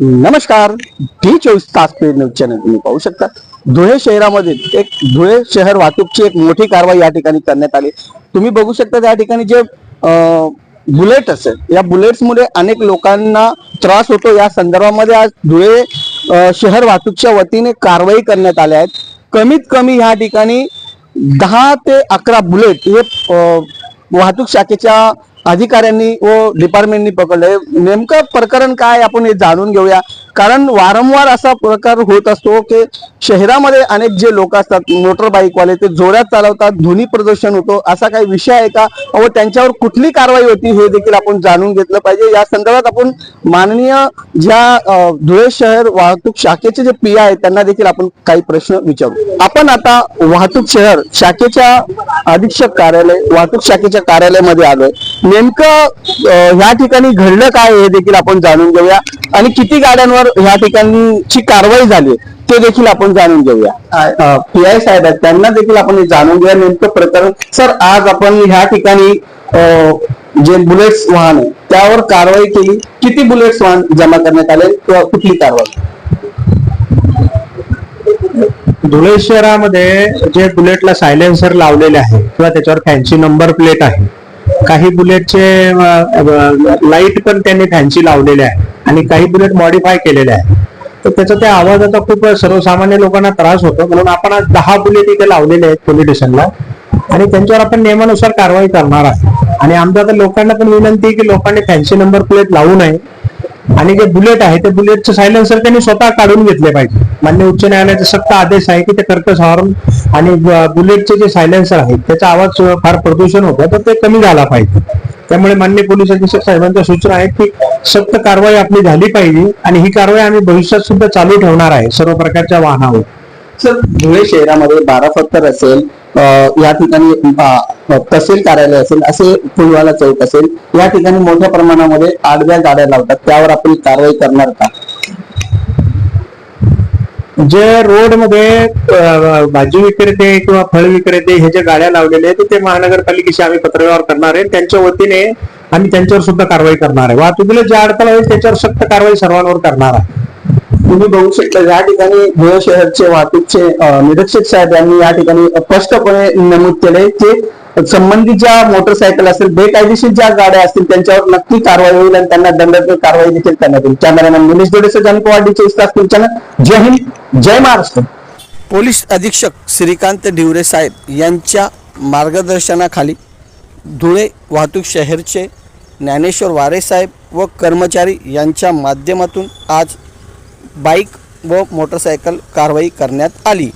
नमस्कार. डी चोवीस तास पेड न्यूज चॅनल तुम्ही पाहू शकता. धुळे शहरामध्ये एक धुळे शहर वाहतूकची एक मोठी कारवाई या ठिकाणी करण्यात आली. तुम्ही बघू शकता त्या ठिकाणी जे बुलेट असेल या बुलेट्समुळे अनेक लोकांना त्रास होतो. या संदर्भामध्ये आज धुळे शहर वाहतूकच्या वतीने कारवाई करण्यात आल्या आहेत. कमीत कमी ह्या ठिकाणी दहा ते अकरा बुलेट हे वाहतूक शाखेच्या अधिकाऱ्यांनी व डिपार्टमेंटनी पकडलंय नेमकं प्रकरण काय? आपण हे जाणून घेऊया. कारण वारंवार असा प्रकार होत असतो की शहरामध्ये अनेक जे लोक असतात मोटर बाईकवाले ते जोरात चालवतात ध्वनी प्रदूषण होतो असा काही विषय आहे का? व त्यांच्यावर कुठली कारवाई होती हे देखील आपण जाणून घेतलं पाहिजे. या संदर्भात आपण माननीय ज्या धुळे शहर वाहतूक शाखेचे जे पी आहेत त्यांना देखील आपण काही प्रश्न विचारू. आपण आता वाहतूक शहर शाखेच्या अधीक्षक कार्यालय वाहतूक शाखेच्या कार्यालयामध्ये आलोय. नेमकं ह्या ठिकाणी घडलं काय हे देखील आपण जाणून घेऊया. आणि किती गाड्यांवर ह्या ठिकाणची कारवाई झाली ते देखील आपण जाणून घेऊया. पी आय साहेब आहेत त्यांना देखील आपण जाणून घेऊया नेमकं प्रकरण. सर आज आपण ह्या ठिकाणी जे बुलेट्स वाहन आहे त्यावर कारवाई केली. किती बुलेट्स वाहन जमा करण्यात आले किंवा कुठली कारवाई? धुळे शहरामध्ये जे बुलेटला सायलेन्सर लावलेले आहे किंवा त्याच्यावर फॅन्सी नंबर प्लेट आहे काही बुलेटचे लाइट पण त्यांनी फॅन्सी लावलेले आहे. आणि काही बुलेट मॉडीफाय केलेले आहे तर त्याचा त्या आवाजाचा खूप सर्वसामान्य लोकांना त्रास होतो. म्हणून आपण आज दहा बुलेट इथे लावलेले आहेत पोलीस स्टेशनला आणि त्यांच्यावर आपण नियमानुसार कारवाई करणार आहे आणि आमच्या आता लोकांना पण विनंती आहे की लोकांनी फॅन्सी नंबर प्लेट लावू नये. आणि जे बुलेट आहे ते बुलेटचे सायलेन्सर त्यांनी स्वतः काढून घेतले पाहिजे. मान्य उच्च न्यायालयाचा सक्त आदेश आहे की ते कर्कश हॉर्न आणि बुलेटचे जे सायलेन्सर आहेत त्याचा आवाज फार प्रदूषण होतं तर ते कमी झाला पाहिजे. त्यामुळे मान्य पोलीस अधीक्षक साहेबांच्या सूचना आहेत की सक्त कारवाई आपली झाली पाहिजे आणि ही कारवाई आम्ही भविष्यात सुद्धा चालू ठेवणार आहे सर्व प्रकारच्या वाहनावर. सर धुळे शहरामध्ये बारा फत्तर असेल या ठिकाणी तहसील कार्यालय असेल असे फुलवाला चौक असेल या ठिकाणी मोठ्या प्रमाणामध्ये आडव्या गाड्या लावतात त्यावर आपण कारवाई करणार का? जे रोडमध्ये भाजी विक्रेते किंवा फळ विक्रेते हे जे गाड्या लावलेले आहेत ते महानगरपालिकेशी आम्ही पत्रव्यवहार करणार आहे. त्यांच्या वतीने आम्ही त्यांच्यावर सुद्धा कारवाई करणार आहे. वाहतुकीला जे अडथळा होईल त्याच्यावर सक्त कारवाई सर्वांवर करणार आहे. तुम्ही बघू शकता या ठिकाणी धुळे शहरचे वाहतूकचे निरीक्षक साहेब यांनी या ठिकाणी स्पष्टपणे नमूद केले की संबंधित ज्या मोटरसायकल असेल बेकायदेशीर ज्या गाड्या असतील त्यांच्यावर नक्की कारवाई होईल आणि त्यांना दंडात्मक कारवाई देखील करण्यात येईल. कॅमेरामॅन निलेश दोडेसह जाणको वाढ जय हिंद जय महाराष्ट्र. पोलीस अधीक्षक श्रीकांत ढिवरे साहेब यांच्या मार्गदर्शनाखाली धुळे वाहतूक शहरचे ज्ञानेश्वर वारे साहेब व कर्मचारी यांच्या माध्यमातून आज बाईक व मोटरसायकल कारवाई करण्यात आली.